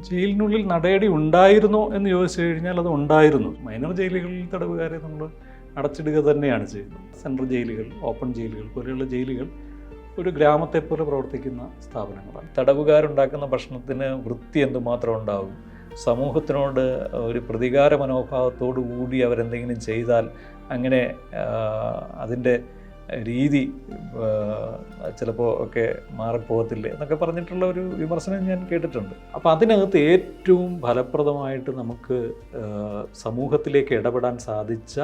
ജയിലിനുള്ളിൽ നടയടി ഉണ്ടായിരുന്നോ എന്ന് ചോദിച്ചു കഴിഞ്ഞാൽ അത് ഉണ്ടായിരുന്നു. മൈനർ ജയിലുകളിൽ തടവുകാരെ നമ്മൾ അടച്ചിടുക തന്നെയാണ് ചെയ്യുന്നത്. സെൻട്രൽ ജയിലുകൾ ഓപ്പൺ ജയിലുകൾ പോലെയുള്ള ജയിലുകൾ ഒരു ഗ്രാമത്തെ പോലെ പ്രവർത്തിക്കുന്ന സ്ഥാപനങ്ങളാണ്. തടവുകാരുണ്ടാക്കുന്ന ഭക്ഷണത്തിന് വൃത്തി എന്തുമാത്രം ഉണ്ടാവും സമൂഹത്തിനോട് ഒരു പ്രതികാര മനോഭാവത്തോടു കൂടി അവരെന്തെങ്കിലും ചെയ്താൽ അങ്ങനെ അതിന്റെ രീതി ചിലപ്പോൾ ഒക്കെ മാറിപ്പോകത്തില്ലേ എന്നൊക്കെ പറഞ്ഞിട്ടുള്ള ഒരു വിമർശനം ഞാൻ കേട്ടിട്ടുണ്ട്. അപ്പോൾ അതിനകത്ത് ഏറ്റവും ഫലപ്രദമായിട്ട് നമുക്ക് സമൂഹത്തിലേക്ക് ഇടപെടാൻ സാധിച്ച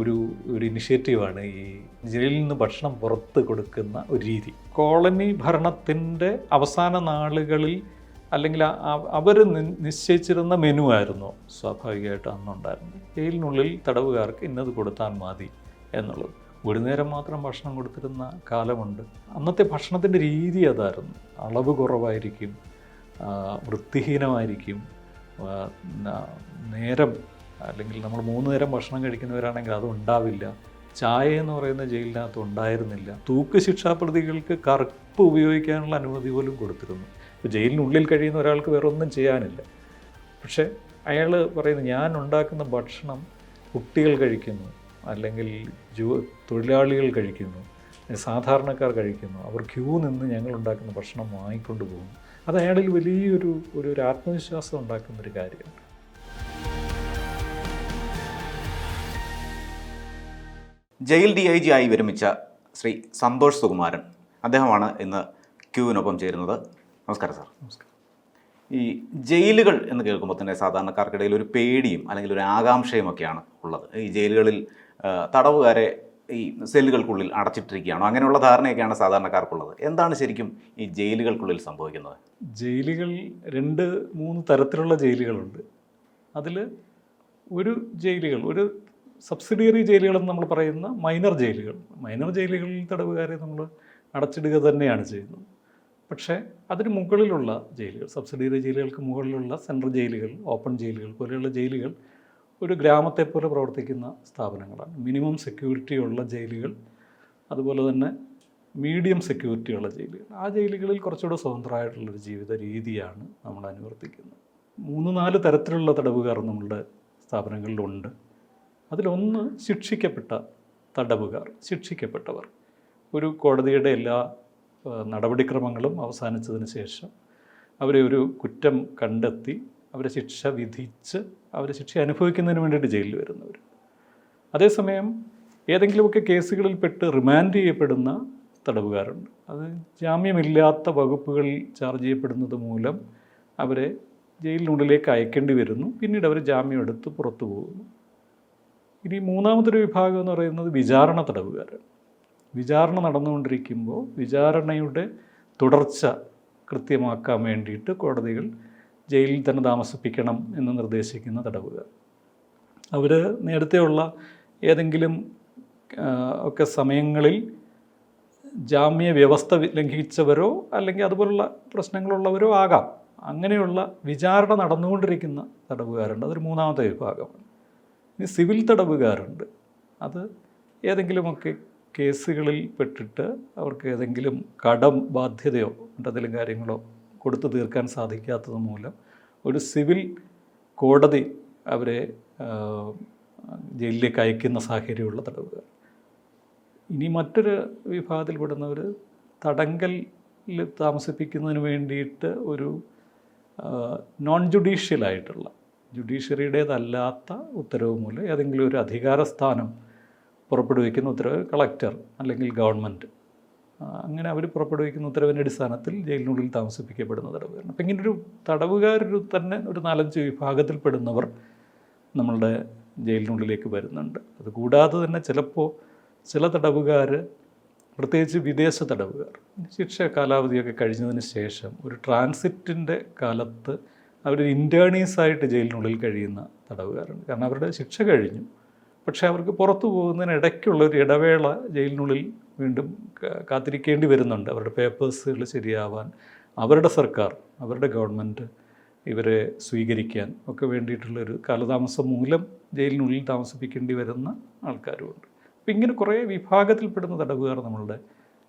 ഒരു ഒരു ഇനിഷ്യേറ്റീവാണ് ഈ ജയിലിൽ നിന്ന് ഭക്ഷണം പുറത്ത് കൊടുക്കുന്ന ഒരു രീതി. കോളനി ഭരണത്തിന്റെ അവസാന നാളുകളിൽ അല്ലെങ്കിൽ അവർ നിശ്ചയിച്ചിരുന്ന മെനു ആയിരുന്നു സ്വാഭാവികമായിട്ട് അന്നുണ്ടായിരുന്നത്. ജയിലിനുള്ളിൽ തടവുകാർക്ക് ഇന്നത് കൊടുത്താൽ മതി എന്നുള്ളത്. ഒരു നേരം മാത്രം ഭക്ഷണം കൊടുത്തിരുന്ന കാലമുണ്ട്. അന്നത്തെ ഭക്ഷണത്തിന്റെ രീതി അതായിരുന്നു. അളവ് കുറവായിരിക്കും വൃത്തിഹീനമായിരിക്കും നേരം അല്ലെങ്കിൽ നമ്മൾ മൂന്ന് നേരം ഭക്ഷണം കഴിക്കുന്നവരാണെങ്കിൽ അത് ഉണ്ടാവില്ല. ചായ എന്ന് പറയുന്ന ജയിലിനകത്ത് ഉണ്ടായിരുന്നില്ല. തൂക്ക് ശിക്ഷാപ്രതികൾക്ക് കറുപ്പ് ഉപയോഗിക്കാനുള്ള അനുമതി പോലും കൊടുത്തിരുന്നു. ഇപ്പോൾ ജയിലിനുള്ളിൽ കഴിയുന്ന ഒരാൾക്ക് വേറെ ഒന്നും ചെയ്യാനില്ല. പക്ഷേ അയാൾ പറയുന്നു ഞാൻ ഉണ്ടാക്കുന്ന ഭക്ഷണം കുട്ടികൾ കഴിക്കുന്നു. അല്ലെങ്കിൽ ജോ തൊഴിലാളികൾ കഴിക്കുന്നു സാധാരണക്കാർ കഴിക്കുന്നു അവർ ക്യൂ നിന്ന് ഞങ്ങൾ ഉണ്ടാക്കുന്ന ഭക്ഷണം വാങ്ങിക്കൊണ്ട് പോകുന്നു. അത് അയാളിൽ വലിയൊരു ഒരു ഒരു ആത്മവിശ്വാസം ഉണ്ടാക്കുന്ന ഒരു കാര്യമാണ് ജയിൽ ഡി ഐ ജി ആയി വിരമിച്ച ശ്രീ സന്തോഷ് സുകുമാരൻ അദ്ദേഹമാണ് ഇന്ന് ക്യൂവിനൊപ്പം ചേരുന്നത്. നമസ്കാരം സാർ. നമസ്കാരം. ഈ ജയിലുകൾ എന്ന് കേൾക്കുമ്പോൾ തന്നെ സാധാരണക്കാർക്കിടയിൽ ഒരു പേടിയും അല്ലെങ്കിൽ ഒരു ആകാംക്ഷയും ഒക്കെയാണ് ഉള്ളത്. ഈ ജയിലുകളിൽ തടവുകാരെ ഈ സെല്ലുകൾക്കുള്ളിൽ അടച്ചിട്ടിരിക്കുകയാണോ? അങ്ങനെയുള്ള ധാരണയൊക്കെയാണ് സാധാരണക്കാർക്കുള്ളത്. എന്താണ് ശരിക്കും ഈ ജയിലുകൾക്കുള്ളിൽ സംഭവിക്കുന്നത്? ജയിലുകൾ രണ്ട് മൂന്ന് തരത്തിലുള്ള ജയിലുകളുണ്ട്. അതിൽ ഒരു ജയിലുകൾ ഒരു സബ്സിഡിയറി ജയിലുകളെന്ന് നമ്മൾ പറയുന്ന മൈനർ ജയിലുകൾ. മൈനർ ജയിലുകളിൽ തടവുകാരെ നമ്മൾ അടച്ചിടുക തന്നെയാണ് ചെയ്യുന്നത്. പക്ഷേ അതിന് മുകളിലുള്ള ജയിലുകൾ സബ്സിഡിയറി ജയിലുകൾക്ക് മുകളിലുള്ള സെൻട്രൽ ജയിലുകൾ ഓപ്പൺ ജയിലുകൾ പോലെയുള്ള ജയിലുകൾ ഒരു ഗ്രാമത്തെ പോലെ പ്രവർത്തിക്കുന്ന സ്ഥാപനങ്ങളാണ്. മിനിമം സെക്യൂരിറ്റി ഉള്ള ജയിലുകൾ അതുപോലെ തന്നെ മീഡിയം സെക്യൂരിറ്റി ഉള്ള ജയിലുകൾ. ആ ജയിലുകളിൽ കുറച്ചുകൂടെ സ്വതന്ത്രമായിട്ടുള്ളൊരു ജീവിത രീതിയാണ് നമ്മൾ അനുവർത്തിക്കുന്നത്. മൂന്ന് നാല് തരത്തിലുള്ള തടവുകാർ നമ്മളുടെ സ്ഥാപനങ്ങളിലുണ്ട്. അതിലൊന്ന് ശിക്ഷിക്കപ്പെട്ട തടവുകാർ ശിക്ഷിക്കപ്പെട്ടവർ. ഒരു കോടതിയുടെ എല്ലാ നടപടിക്രമങ്ങളും അവസാനിച്ചതിന് ശേഷം അവരെ ഒരു കുറ്റം കണ്ടെത്തി അവരെ ശിക്ഷ വിധിച്ച് അവരെ ശിക്ഷ അനുഭവിക്കുന്നതിന് വേണ്ടിയിട്ട് ജയിലിൽ വരുന്നവർ അതേസമയം ഏതെങ്കിലുമൊക്കെ കേസുകളിൽ പെട്ട് റിമാൻഡ് ചെയ്യപ്പെടുന്ന തടവുകാരുണ്ട്. അത് ജാമ്യമില്ലാത്ത വകുപ്പുകളിൽ ചാർജ് ചെയ്യപ്പെടുന്നത് മൂലം അവരെ ജയിലിനുള്ളിലേക്ക് അയക്കേണ്ടി വരുന്നു. പിന്നീട് അവർ ജാമ്യം എടുത്ത് പുറത്തു പോകുന്നു. ഇനി മൂന്നാമതൊരു വിഭാഗം എന്ന് പറയുന്നത് വിചാരണ തടവുകാരാണ്. വിചാരണ നടന്നുകൊണ്ടിരിക്കുമ്പോൾ വിചാരണയുടെ തുടർച്ച കൃത്യമാക്കാൻ വേണ്ടിയിട്ട് കോടതികൾ ജയിലിൽ തന്നെ താമസിപ്പിക്കണം എന്ന് നിർദ്ദേശിക്കുന്ന തടവുകാർ. അവർ നേരത്തെയുള്ള ഏതെങ്കിലും ഒക്കെ സമയങ്ങളിൽ ജാമ്യ വ്യവസ്ഥ ലംഘിച്ചവരോ അല്ലെങ്കിൽ അതുപോലുള്ള പ്രശ്നങ്ങളുള്ളവരോ ആകാം. അങ്ങനെയുള്ള വിചാരണ നടന്നുകൊണ്ടിരിക്കുന്ന തടവുകാരുണ്ട്. അതൊരു മൂന്നാമത്തെ വിഭാഗമാണ്. ഇനി സിവിൽ തടവുകാരുണ്ട്. അത് ഏതെങ്കിലുമൊക്കെ കേസുകളിൽ പെട്ടിട്ട് അവർക്ക് ഏതെങ്കിലും കടം ബാധ്യതയോ മറ്റെന്തെങ്കിലും കാര്യങ്ങളോ കൊടുത്തു തീർക്കാൻ സാധിക്കാത്തത് മൂലം ഒരു സിവിൽ കോടതി അവരെ ജയിലിലേക്ക് അയക്കുന്ന സാഹചര്യമുള്ള തടവുകാർ. ഇനി മറ്റൊരു വിഭാഗത്തിൽപ്പെടുന്നവർ തടങ്കലിൽ താമസിപ്പിക്കുന്നതിന് വേണ്ടിയിട്ട് ഒരു നോൺ ജുഡീഷ്യലായിട്ടുള്ള ജുഡീഷ്യറിയുടേതല്ലാത്ത ഉത്തരവ് മൂലം ഏതെങ്കിലും ഒരു അധികാര സ്ഥാനം പുറപ്പെടുവിക്കുന്ന ഉത്തരവ് കളക്ടർ അല്ലെങ്കിൽ ഗവൺമെന്റ് അങ്ങനെ അവർ പുറപ്പെടുവിക്കുന്ന ഉത്തരവിന്റെ അടിസ്ഥാനത്തിൽ ജയിലിനുള്ളിൽ താമസിപ്പിക്കപ്പെടുന്ന തടവുകാരാണ്. അപ്പം ഇങ്ങനൊരു തടവുകാരൊരു തന്നെ ഒരു നാലഞ്ച് വിഭാഗത്തിൽപ്പെടുന്നവർ നമ്മളുടെ ജയിലിനുള്ളിലേക്ക് വരുന്നുണ്ട്. അതുകൂടാതെ തന്നെ ചിലപ്പോൾ ചില തടവുകാർ പ്രത്യേകിച്ച് വിദേശ തടവുകാർ ശിക്ഷ കാലാവധിയൊക്കെ കഴിഞ്ഞതിന് ശേഷം ഒരു ട്രാൻസിറ്റിന്റെ കാലത്ത് അവർ ഇന്റേണീസായിട്ട് ജയിലിനുള്ളിൽ കഴിയുന്ന തടവുകാരുണ്ട്. കാരണം അവരുടെ ശിക്ഷ കഴിഞ്ഞു. പക്ഷേ അവർക്ക് പുറത്തു പോകുന്നതിന് ഇടയ്ക്കുള്ള ഒരു ഇടവേള ജയിലിനുള്ളിൽ വീണ്ടും കാത്തിരിക്കേണ്ടി വരുന്നുണ്ട്. അവരുടെ പേപ്പേഴ്സുകൾ ശരിയാവാൻ അവരുടെ സർക്കാർ അവരുടെ ഗവൺമെന്റ് ഇവരെ സ്വീകരിക്കാൻ ഒക്കെ വേണ്ടിയിട്ടുള്ളൊരു കാലതാമസം മൂലം ജയിലിനുള്ളിൽ താമസിപ്പിക്കേണ്ടി വരുന്ന ആൾക്കാരുമുണ്ട്. അപ്പം ഇങ്ങനെ കുറേ വിഭാഗത്തിൽപ്പെടുന്ന തടവുകാർ നമ്മളുടെ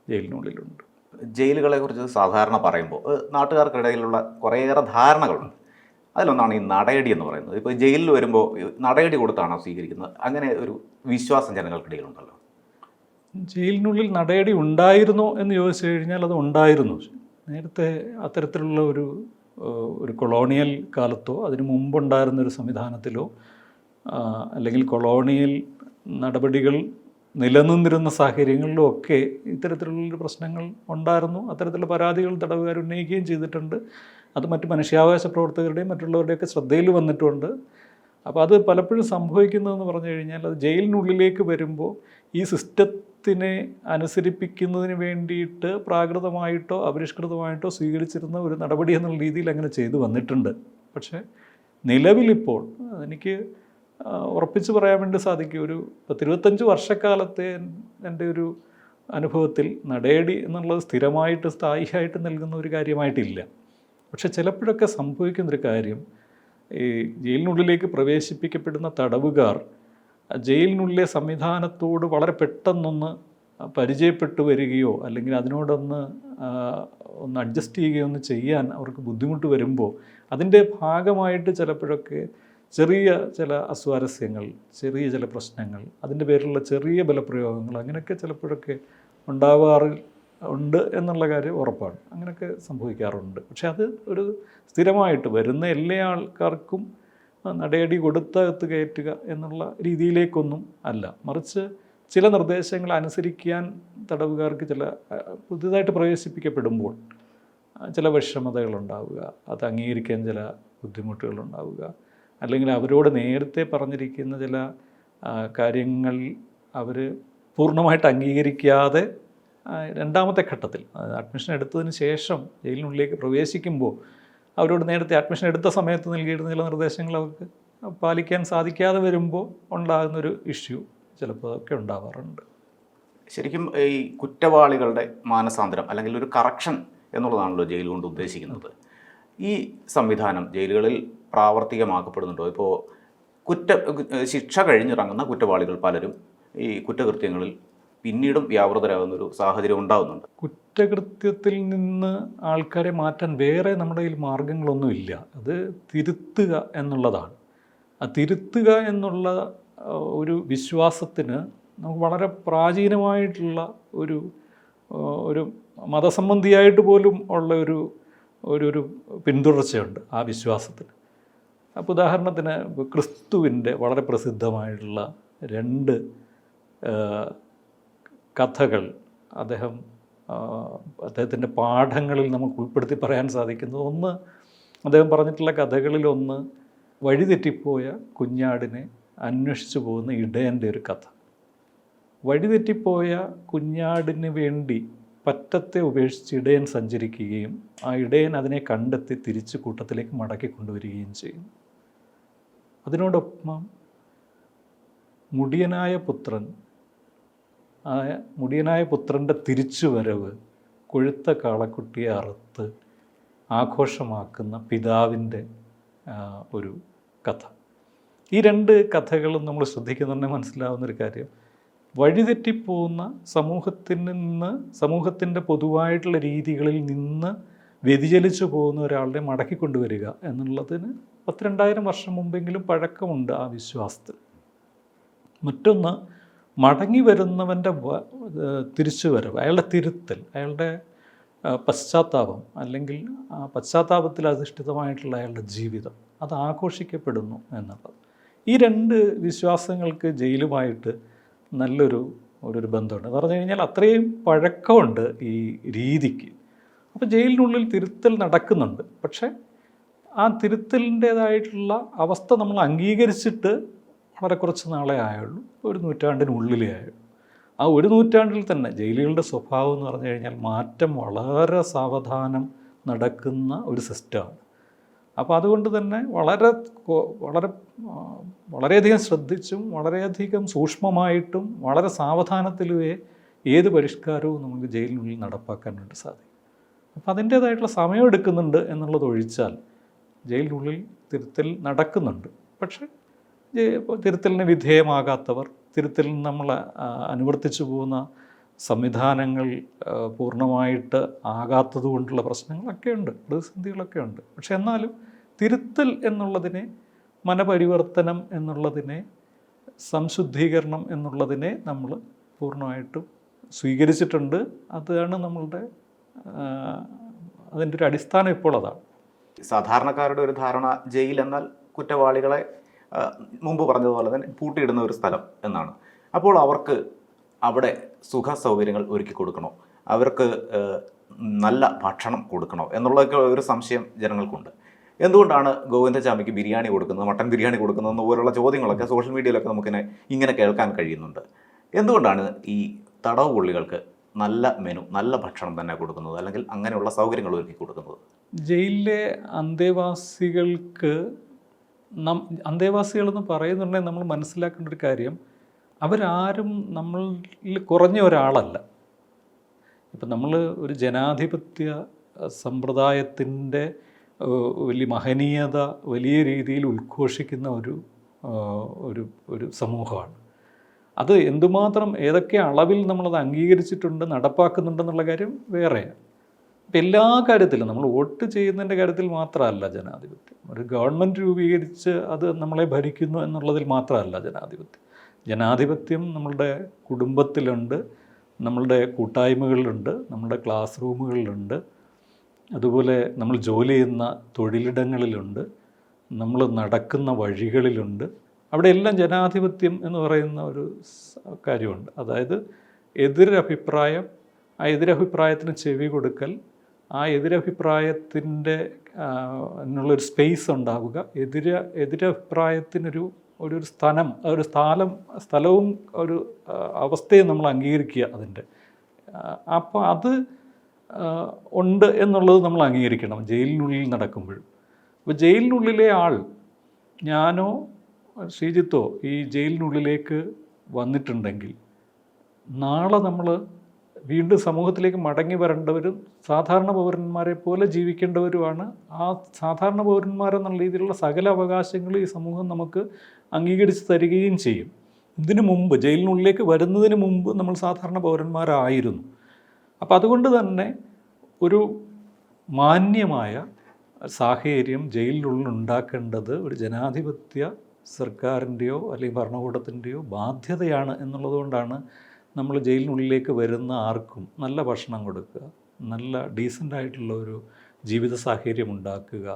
ജയിലിനുള്ളിലുണ്ട്. ജയിലുകളെക്കുറിച്ച് സാധാരണ പറയുമ്പോൾ നാട്ടുകാർക്കിടയിലുള്ള കുറേയേറെ ധാരണകളുണ്ട്. അതിലൊന്നാണ് ഈ നടയടി എന്ന് പറയുന്നത്. ഇപ്പോൾ ജയിലിൽ വരുമ്പോൾ നടയടി കൊടുത്താണോ സ്വീകരിക്കുന്നത്? അങ്ങനെ ഒരു വിശ്വാസം ജനങ്ങൾക്കിടയിലുണ്ടല്ലോ. ജയിലിനുള്ളിൽ നടയടി ഉണ്ടായിരുന്നോ എന്ന് ചോദിച്ചു കഴിഞ്ഞാൽ അത് ഉണ്ടായിരുന്നു. നേരത്തെ അത്തരത്തിലുള്ള ഒരു ഒരു കൊളോണിയൽ കാലത്തോ അതിനു മുമ്പുണ്ടായിരുന്ന ഒരു സംവിധാനത്തിലോ അല്ലെങ്കിൽ കൊളോണിയൽ നടപടികൾ നിലനിന്നിരുന്ന സാഹചര്യങ്ങളിലും ഒക്കെ ഇത്തരത്തിലുള്ള പ്രശ്നങ്ങൾ ഉണ്ടായിരുന്നു. അത്തരത്തിലുള്ള പരാതികൾ തടവുകാർ ഉന്നയിക്കുകയും ചെയ്തിട്ടുണ്ട്. അത് മറ്റ് മനുഷ്യാവകാശ പ്രവർത്തകരുടെയും മറ്റുള്ളവരുടെയൊക്കെ ശ്രദ്ധയിൽ വന്നിട്ടുണ്ട്. അപ്പോൾ അത് പലപ്പോഴും സംഭവിക്കുന്നതെന്ന് പറഞ്ഞു കഴിഞ്ഞാൽ അത് ജയിലിനുള്ളിലേക്ക് വരുമ്പോൾ ഈ സിസ്റ്റത്തിനെ അനുസരിപ്പിക്കുന്നതിന് വേണ്ടിയിട്ട് പ്രാകൃതമായിട്ടോ അപരിഷ്കൃതമായിട്ടോ സ്വീകരിച്ചിരുന്ന ഒരു നടപടി എന്നുള്ള രീതിയിൽ അങ്ങനെ ചെയ്തു വന്നിട്ടുണ്ട്. പക്ഷേ നിലവിലിപ്പോൾ എനിക്ക് ഉറപ്പിച്ച് പറയാൻ വേണ്ടി സാധിക്കും ഒരു പത്തിരുപത്തഞ്ച് വർഷക്കാലത്തെ എന്റെ ഒരു അനുഭവത്തിൽ നടേടി എന്നുള്ളത് സ്ഥിരമായിട്ട് സ്ഥായിയായിട്ട് നൽകുന്ന ഒരു കാര്യമായിട്ടില്ല. പക്ഷെ ചിലപ്പോഴൊക്കെ സംഭവിക്കുന്നൊരു കാര്യം ഈ ജയിലിനുള്ളിലേക്ക് പ്രവേശിപ്പിക്കപ്പെടുന്ന തടവുകാർ ജയിലിനുള്ളിലെ സംവിധാനത്തോട് വളരെ പെട്ടെന്നൊന്ന് പരിചയപ്പെട്ടു വരികയോ അല്ലെങ്കിൽ അതിനോടൊന്ന് ഒന്ന് അഡ്ജസ്റ്റ് ചെയ്യുകയോ ഒന്ന് ചെയ്യാൻ അവർക്ക് ബുദ്ധിമുട്ട് വരുമ്പോൾ അതിന്റെ ഭാഗമായിട്ട് ചിലപ്പോഴൊക്കെ ചെറിയ ചില അസ്വാരസ്യങ്ങൾ ചെറിയ ചില പ്രശ്നങ്ങൾ അതിന്റെ പേരിലുള്ള ചെറിയ ബലപ്രയോഗങ്ങൾ അങ്ങനെയൊക്കെ ചിലപ്പോഴൊക്കെ ഉണ്ടാവാറ് ഉണ്ട് എന്നുള്ള കാര്യം ഉറപ്പാണ്. അങ്ങനെയൊക്കെ സംഭവിക്കാറുണ്ട്. പക്ഷേ അത് ഒരു സ്ഥിരമായിട്ട് വരുന്ന എല്ലാ ആൾക്കാർക്കും നടയടി കൊടുത്തകത്ത് കയറ്റുക എന്നുള്ള രീതിയിലേക്കൊന്നും അല്ല. മറിച്ച് ചില നിർദ്ദേശങ്ങൾ അനുസരിക്കാൻ തടവുകാർക്ക് ചില പുതിയതായിട്ട് പ്രവേശിപ്പിക്കപ്പെടുമ്പോൾ ചില വിഷമതകളുണ്ടാവുക അത് അംഗീകരിക്കാൻ ചില ബുദ്ധിമുട്ടുകളുണ്ടാവുക അല്ലെങ്കിൽ അവരോട് നേരത്തെ പറഞ്ഞിരിക്കുന്ന ചില കാര്യങ്ങൾ അവർ പൂർണമായിട്ട് അംഗീകരിക്കാതെ രണ്ടാമത്തെ ഘട്ടത്തിൽ അഡ്മിഷൻ എടുത്തതിന് ശേഷം ജയിലിനുള്ളിലേക്ക് പ്രവേശിക്കുമ്പോൾ അവരോട് നേരത്തെ അഡ്മിഷൻ എടുത്ത സമയത്ത് നൽകിയിരുന്ന ചില നിർദ്ദേശങ്ങൾ അവർക്ക് പാലിക്കാൻ സാധിക്കാതെ വരുമ്പോൾ ഉണ്ടാകുന്നൊരു ഇഷ്യൂ ചിലപ്പോൾ അതൊക്കെ ഉണ്ടാവാറുണ്ട്. ശരിക്കും ഈ കുറ്റവാളികളുടെ മാനസാന്തരം അല്ലെങ്കിൽ ഒരു കറക്ഷൻ എന്നുള്ളതാണല്ലോ ജയിൽ കൊണ്ട് ഉദ്ദേശിക്കുന്നത്. ഈ സംവിധാനം ജയിലുകളിൽ പ്രാവർത്തികമാക്കപ്പെടുന്നുണ്ടോ? ഇപ്പോൾ കുറ്റ ശിക്ഷ കഴിഞ്ഞിറങ്ങുന്ന കുറ്റവാളികൾ പലരും ഈ കുറ്റകൃത്യങ്ങളിൽ പിന്നീടും വ്യാപൃതരാകുന്ന ഒരു സാഹചര്യം ഉണ്ടാകുന്നുണ്ട് കുറ്റകൃത്യത്തിൽ നിന്ന് ആൾക്കാരെ മാറ്റാൻ വേറെ നമ്മുടെ കയ്യിൽ മാർഗങ്ങളൊന്നുമില്ല അത് തിരുത്തുക എന്നുള്ളതാണ്. ആ തിരുത്തുക എന്നുള്ള ഒരു വിശ്വാസത്തിന് നമുക്ക് വളരെ പ്രാചീനമായിട്ടുള്ള ഒരു ഒരു മതസംബന്ധിയായിട്ട് പോലും ഉള്ള ഒരു ഒരു ഒരു പിന്തുടർച്ചയുണ്ട് ആ വിശ്വാസത്തിന്. അപ്പോൾ ഉദാഹരണത്തിന് ക്രിസ്തുവിന്റെ വളരെ പ്രസിദ്ധമായിട്ടുള്ള രണ്ട് കഥകൾ അദ്ദേഹം അദ്ദേഹത്തിന്റെ പാഠങ്ങളിൽ നമുക്ക് ഉൾപ്പെടുത്തി പറയാൻ സാധിക്കുന്നത് ഒന്ന് അദ്ദേഹം പറഞ്ഞിട്ടുള്ള കഥകളിലൊന്ന് വഴിതെറ്റിപ്പോയ കുഞ്ഞാടിനെ അന്വേഷിച്ചു പോകുന്ന ഇടയന്റെ ഒരു കഥ. വഴിതെറ്റിപ്പോയ കുഞ്ഞാടിന് വേണ്ടി പറ്റത്തെ ഉപേക്ഷിച്ച് ഇടയൻ സഞ്ചരിക്കുകയും ആ ഇടയൻ അതിനെ കണ്ടെത്തി തിരിച്ച് കൂട്ടത്തിലേക്ക് മടക്കി കൊണ്ടുവരികയും ചെയ്യും. അതിനോടൊപ്പം മുടിയനായ പുത്രൻ ആ മുടിയനായ പുത്രന്റെ തിരിച്ചുവരവ് കൊഴുത്ത കാളക്കുട്ടിയെ അറുത്ത് ആഘോഷമാക്കുന്ന പിതാവിന്റെ ഒരു കഥ. ഈ രണ്ട് കഥകളും നമ്മൾ ശ്രദ്ധിക്കുന്നുണ്ടെങ്കിൽ മനസ്സിലാവുന്നൊരു കാര്യം. വഴിതെറ്റിപ്പോകുന്ന സമൂഹത്തിൽ നിന്ന് സമൂഹത്തിന്റെ പൊതുവായിട്ടുള്ള രീതികളിൽ നിന്ന് വ്യതിചലിച്ചു പോകുന്ന ഒരാളെ മടക്കി കൊണ്ടുവരിക എന്നുള്ളതിന് പത്തിരണ്ടായിരം വർഷം മുമ്പെങ്കിലും പഴക്കമുണ്ട് ആ വിശ്വാസത്തിൽ. മറ്റൊന്ന് മടങ്ങി വരുന്നവന്റെ തിരിച്ചുവരവ് അയാളുടെ തിരുത്തൽ അയാളുടെ പശ്ചാത്താപം അല്ലെങ്കിൽ ആ പശ്ചാത്താപത്തിൽ അധിഷ്ഠിതമായിട്ടുള്ള അയാളുടെ ജീവിതം അത് ആഘോഷിക്കപ്പെടുന്നു എന്നുള്ളത്. ഈ രണ്ട് വിശ്വാസങ്ങൾക്ക് ജയിലുമായിട്ട് നല്ലൊരു ഒരു ബന്ധമുണ്ട്. പറഞ്ഞു കഴിഞ്ഞാൽ അത്രയും പഴക്കമുണ്ട് ഈ രീതിക്ക്. അപ്പോൾ ജയിലിനുള്ളിൽ തിരുത്തൽ നടക്കുന്നുണ്ട്. പക്ഷേ ആ തിരുത്തലിന്റേതായിട്ടുള്ള അവസ്ഥ നമ്മൾ അംഗീകരിച്ചിട്ട് വളരെ കുറച്ച് നാളെ ആയുള്ളൂ ഒരു നൂറ്റാണ്ടിനുള്ളിലേ ആയുള്ളൂ. ആ ഒരു നൂറ്റാണ്ടിൽ തന്നെ ജയിലുകളുടെ സ്വഭാവം എന്ന് പറഞ്ഞു കഴിഞ്ഞാൽ മാറ്റം വളരെ സാവധാനം നടക്കുന്ന ഒരു സിസ്റ്റമാണ്. അപ്പോൾ അതുകൊണ്ട് തന്നെ വളരെ വളരെ വളരെയധികം ശ്രദ്ധിച്ചും വളരെയധികം സൂക്ഷ്മമായിട്ടും വളരെ സാവധാനത്തിലുമേ ഏത് പരിഷ്കാരവും നമുക്ക് ജയിലിനുള്ളിൽ നടപ്പാക്കാൻ വേണ്ടി സാധിക്കും. അപ്പോൾ അതിന്റേതായിട്ടുള്ള സമയം എടുക്കുന്നുണ്ട് എന്നുള്ളത് ഒഴിച്ചാൽ ജയിലിനുള്ളിൽ തിരുത്തൽ നടക്കുന്നുണ്ട്. പക്ഷേ തിരുത്തലിന് വിധേയമാകാത്തവർ തിരുത്തലിന് നമ്മൾ അനുവർത്തിച്ചു പോകുന്ന സംവിധാനങ്ങൾ പൂർണമായിട്ട് ആകാത്തത് കൊണ്ടുള്ള പ്രശ്നങ്ങളൊക്കെ ഉണ്ട് പ്രതിസന്ധികളൊക്കെ ഉണ്ട്. പക്ഷെ എന്നാലും തിരുത്തൽ എന്നുള്ളതിനെ മനപരിവർത്തനം എന്നുള്ളതിനെ സംശുദ്ധീകരണം എന്നുള്ളതിനെ നമ്മൾ പൂർണമായിട്ടും സ്വീകരിച്ചിട്ടുണ്ട്. അതാണ് നമ്മളുടെ അതിന്റെ ഒരു അടിസ്ഥാനം ഇപ്പോൾ അതാണ്. സാധാരണക്കാരുടെ ഒരു ധാരണ ജയിൽ എന്നാൽ കുറ്റവാളികളെ മുമ്പ് പറഞ്ഞതുപോലെ തന്നെ പൂട്ടിയിടുന്ന ഒരു സ്ഥലം എന്നാണ്. അപ്പോൾ അവർക്ക് അവിടെ സുഖ സൗകര്യങ്ങൾ ഒരുക്കി കൊടുക്കണോ? അവർക്ക് നല്ല ഭക്ഷണം കൊടുക്കണോ? എന്നുള്ളതൊക്കെ ഒരു സംശയം ജനങ്ങൾക്കുണ്ട്. എന്തുകൊണ്ടാണ് ഗോവിന്ദചാമിക്ക് ബിരിയാണി കൊടുക്കുന്നത് മട്ടൻ ബിരിയാണി കൊടുക്കുന്നത് പോലുള്ള ചോദ്യങ്ങളൊക്കെ സോഷ്യൽ മീഡിയയിലൊക്കെ നമുക്കിങ്ങനെ ഇങ്ങനെ കേൾക്കാൻ കഴിയുന്നുണ്ട്. എന്തുകൊണ്ടാണ് ഈ തടവ് പുള്ളികൾക്ക് നല്ല മെനു നല്ല ഭക്ഷണം തന്നെ കൊടുക്കുന്നത് അല്ലെങ്കിൽ അങ്ങനെയുള്ള സൗകര്യങ്ങൾ ഒരുക്കി കൊടുക്കുന്നത്? ജയിലിലെ അന്തേവാസികൾക്ക് നം അന്തേവാസികളെന്ന് പറയുന്നുണ്ടെങ്കിൽ നമ്മൾ മനസ്സിലാക്കേണ്ട ഒരു കാര്യം അവരാരും നമ്മളിൽ കുറഞ്ഞ ഒരാളല്ല. ഇപ്പം നമ്മൾ ഒരു ജനാധിപത്യ സമ്പ്രദായത്തിന്റെ വലിയ മഹനീയത വലിയ രീതിയിൽ ഉദ്ഘോഷിക്കുന്ന ഒരു ഒരു ഒരു സമൂഹമാണ്. അത് എന്തുമാത്രം ഏതൊക്കെ അളവിൽ നമ്മളത് അംഗീകരിച്ചിട്ടുണ്ട് നടപ്പാക്കുന്നുണ്ടെന്നുള്ള കാര്യം വേറെയാണ്. ഇപ്പം എല്ലാ കാര്യത്തിലും നമ്മൾ വോട്ട് ചെയ്യുന്നതിന്റെ കാര്യത്തിൽ മാത്രമല്ല ജനാധിപത്യം. ഒരു ഗവൺമെന്റ് രൂപീകരിച്ച് അത് നമ്മളെ ഭരിക്കുന്നു എന്നുള്ളതിൽ മാത്രമല്ല ജനാധിപത്യം. ജനാധിപത്യം നമ്മളുടെ കുടുംബത്തിലുണ്ട് നമ്മളുടെ കൂട്ടായ്മകളിലുണ്ട് നമ്മളുടെ ക്ലാസ് റൂമുകളിലുണ്ട് അതുപോലെ നമ്മൾ ജോലി ചെയ്യുന്ന തൊഴിലിടങ്ങളിലുണ്ട് നമ്മൾ നടക്കുന്ന വഴികളിലുണ്ട്. അവിടെയെല്ലാം ജനാധിപത്യം എന്ന് പറയുന്ന ഒരു കാര്യമുണ്ട്. അതായത് എതിരഭിപ്രായം ആ എതിരഭിപ്രായത്തിന് ചെവി കൊടുക്കൽ ആ എതിരഭിപ്രായത്തിന്റെ എന്നുള്ളൊരു സ്പേസ് ഉണ്ടാവുക. എതിര എതിരഭിപ്രായത്തിനൊരു ഒരു ഒരു സ്ഥലം ഒരു സ്ഥലം സ്ഥലവും ഒരു അവസ്ഥയും നമ്മൾ അംഗീകരിക്കുക അതിന്റെ. അപ്പോൾ അത് ഉണ്ട് എന്നുള്ളത് നമ്മൾ അംഗീകരിക്കണം ജയിലിനുള്ളിൽ നടക്കുമ്പോൾ അപ്പോൾ ജയിലിനുള്ളിലെ ആൾ ഞാനോ ശ്രീജിത്തോ ഈ ജയിലിനുള്ളിലേക്ക് വന്നിട്ടുണ്ടെങ്കിൽ നാളെ നമ്മൾ വീണ്ടും സമൂഹത്തിലേക്ക് മടങ്ങി വരേണ്ടവരും സാധാരണ പൗരന്മാരെ പോലെ ജീവിക്കേണ്ടവരുമാണ്. ആ സാധാരണ പൗരന്മാരെന്നുള്ള രീതിയിലുള്ള സകല അവകാശങ്ങളും ഈ സമൂഹം നമുക്ക് അംഗീകരിച്ച് തരികയും ചെയ്യും. ഇതിനു മുമ്പ് ജയിലിനുള്ളിലേക്ക് വരുന്നതിന് മുമ്പ് നമ്മൾ സാധാരണ പൗരന്മാരായിരുന്നു. അപ്പോൾ അതുകൊണ്ട് തന്നെ ഒരു മാന്യമായ സാഹചര്യം ജയിലിനുള്ളിൽ ഉണ്ടാക്കേണ്ടത് ഒരു ജനാധിപത്യ സർക്കാരിന്റെയോ അല്ലെങ്കിൽ ഭരണകൂടത്തിന്റെയോ ബാധ്യതയാണ് എന്നുള്ളതുകൊണ്ടാണ് നമ്മൾ ജയിലിനുള്ളിലേക്ക് വരുന്ന ആർക്കും നല്ല ഭക്ഷണം കൊടുക്കുക നല്ല ഡീസന്റായിട്ടുള്ള ഒരു ജീവിത സാഹചര്യം ഉണ്ടാക്കുക.